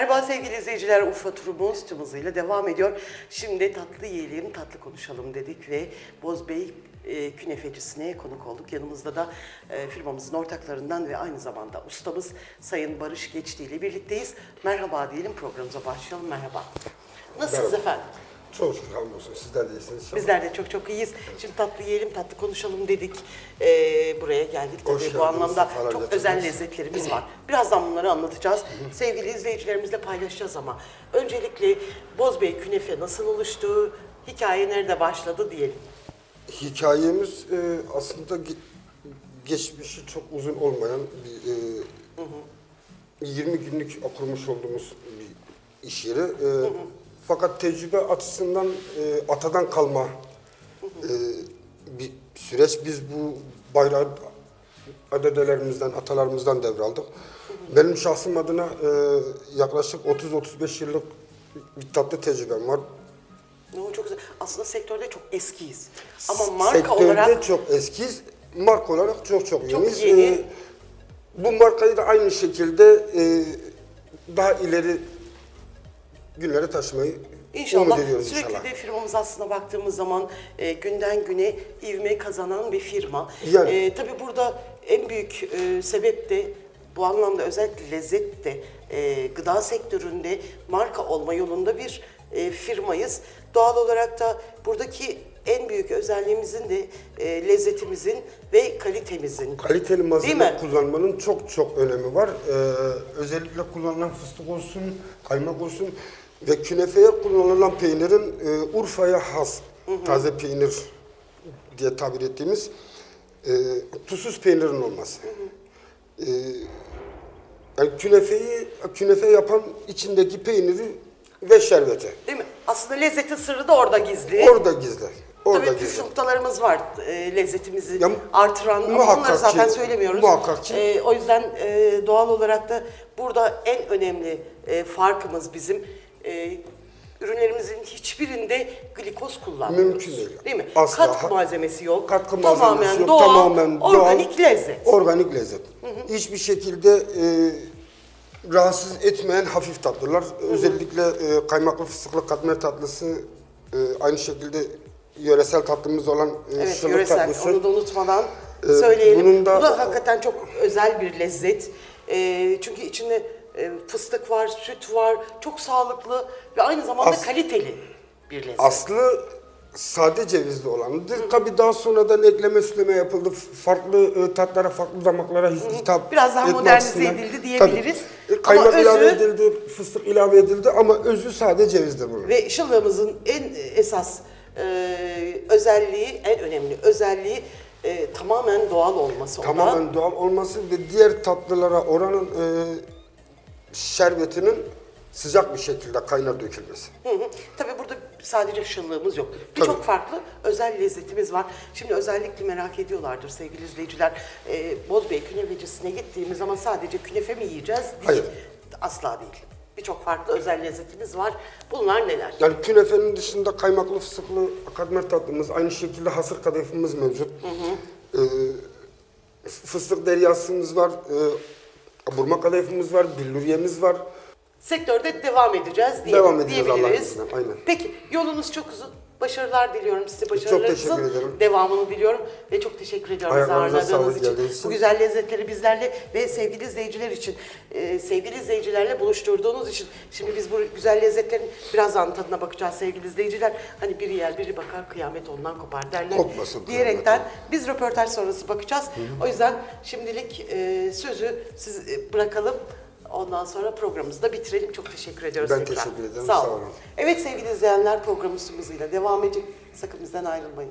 Merhaba sevgili izleyiciler. Urfa turumuz tüm hızıyla devam ediyor. Şimdi tatlı yiyelim, tatlı konuşalım dedik ve Bozbey e, künefecisine konuk olduk. Yanımızda da e, firmamızın ortaklarından ve aynı zamanda ustamız Sayın Barış Geçti ile birlikteyiz. Merhaba diyelim programımıza başlayalım. Merhaba. Nasılsınız Merhaba. efendim? Çok şükür hamdolsun. Sizler de iyisiniz. Bizler de çok çok iyiyiz. Şimdi tatlı yiyelim, tatlı konuşalım dedik. Ee, buraya geldik. Hoş Tabii bu geldiniz, anlamda çok özel lezzetlerimiz var. Birazdan bunları anlatacağız. Sevgili izleyicilerimizle paylaşacağız ama öncelikle Bozbey künefe nasıl oluştu, hikaye nerede başladı diyelim. Hikayemiz e, aslında ge- geçmişi çok uzun olmayan bir e, 20 günlük okurmuş olduğumuz bir iş yeri. E, Fakat tecrübe açısından e, atadan kalma e, bir süreç. Biz bu bayrağı dedelerimizden, atalarımızdan devraldık. Benim şahsım adına e, yaklaşık 30-35 yıllık bir tatlı tecrübem var. Ne çok güzel. Aslında sektörde çok eskiyiz. Ama marka Sektörde olarak çok eskiyiz. Marka olarak çok çok Çok yeniyiz. yeni. Ee, bu markayı da aynı şekilde e, daha ileri günlere taşımayı İnşallah umut ediyoruz sürekli inşallah. de firmamız aslında baktığımız zaman e, günden güne ivme kazanan bir firma. Yani. E, tabii burada en büyük e, sebep de bu anlamda özellikle lezzet de e, gıda sektöründe marka olma yolunda bir e, firmayız. Doğal olarak da buradaki en büyük özelliğimizin de e, lezzetimizin ve kalitemizin. Kaliteli malzeme kullanmanın çok çok önemi var. Ee, özellikle kullanılan fıstık olsun, kaymak olsun ve künefeye kullanılan peynirin e, Urfa'ya has taze peynir diye tabir ettiğimiz e, tuzsuz peynirin olması. Ee, yani künefeyi künefe yapan içindeki peyniri ve şerbeti. Değil mi? Aslında lezzetin sırrı da orada gizli. Orada gizli. Orada Tabii püf noktalarımız var e, lezzetimizi Ya, artıran ama bunları zaten ki- söylemiyoruz. muhakkak ki. E, o yüzden e, doğal olarak da burada en önemli e, farkımız bizim e, ürünlerimizin hiçbirinde glikoz kullanmıyoruz. Mümkün değil. Değil mi? Asla. Katkı malzemesi yok. Katkı tamamen malzemesi yok. doğal, tamamen doğal, organik lezzet. Organik lezzet. Hiçbir şekilde e, rahatsız etmeyen hafif tatlılar. Özellikle e, kaymaklı fıstıklı katmer tatlısı e, aynı şekilde yöresel tatlımız olan e, Evet, şılık yöresel. tatlısı. Onu da unutmadan Ee, söyleyelim. bunun da- Bu da hakikaten çok özel bir lezzet. Ee, çünkü içinde e, fıstık var, süt var, çok sağlıklı ve aynı zamanda As- kaliteli bir lezzet. Aslı sade cevizli olanıdır. Tabii daha sonradan ekleme süsleme yapıldı. Farklı e, tatlara, farklı damaklara hitap Biraz daha etme modernize açısından. edildi diyebiliriz. Tabii. E, Ama Kaymak ilave özü- edildi, fıstık ilave edildi ama özü sade cevizdir bunun. Ve şıllığımızın en esas e, özelliği, en önemli özelliği e, tamamen doğal olması. O da- tamamen doğal olması ve diğer tatlılara oranın e, şerbetinin sıcak bir şekilde kaynar dökülmesi. Hı hı. Tabii burada sadece şıllığımız yok. Birçok farklı özel lezzetimiz var. Şimdi özellikle merak ediyorlardır sevgili izleyiciler. Ee, Bozbey künefecisine gittiğimiz zaman sadece künefe mi yiyeceğiz? Değil. Hayır. Asla değil. Birçok farklı özel lezzetimiz var. Bunlar neler? Yani künefenin dışında kaymaklı fıstıklı katmer tatlımız, aynı şekilde hasır kadayıfımız mevcut. Ee, fıstık deryasımız var, e, burma kadayıfımız var, billuriyemiz var. Sektörde devam edeceğiz diye, Devam edeceğiz Allah'ın diyebiliriz. izniyle, aynen. Peki yolunuz çok uzun. Başarılar diliyorum size. Başarılarınızın devamını diliyorum ve çok teşekkür ediyorum bizi ağırladığınız için. geldiğiniz. Bu güzel lezzetleri bizlerle ve sevgili izleyiciler için, e, sevgili izleyicilerle buluşturduğunuz için. Şimdi biz bu güzel lezzetlerin birazdan tadına bakacağız sevgili izleyiciler. Hani biri yer biri bakar kıyamet ondan kopar derler. Kopmasın Diyerekten biz röportaj sonrası bakacağız. O yüzden şimdilik e, sözü siz e, bırakalım. Ondan sonra programımızı da bitirelim. Çok teşekkür ediyoruz Ben tekrar. teşekkür ederim, Sağ sağ olun. olun. Evet sevgili izleyenler programımız hızıyla devam edecek. Sakın bizden ayrılmayın.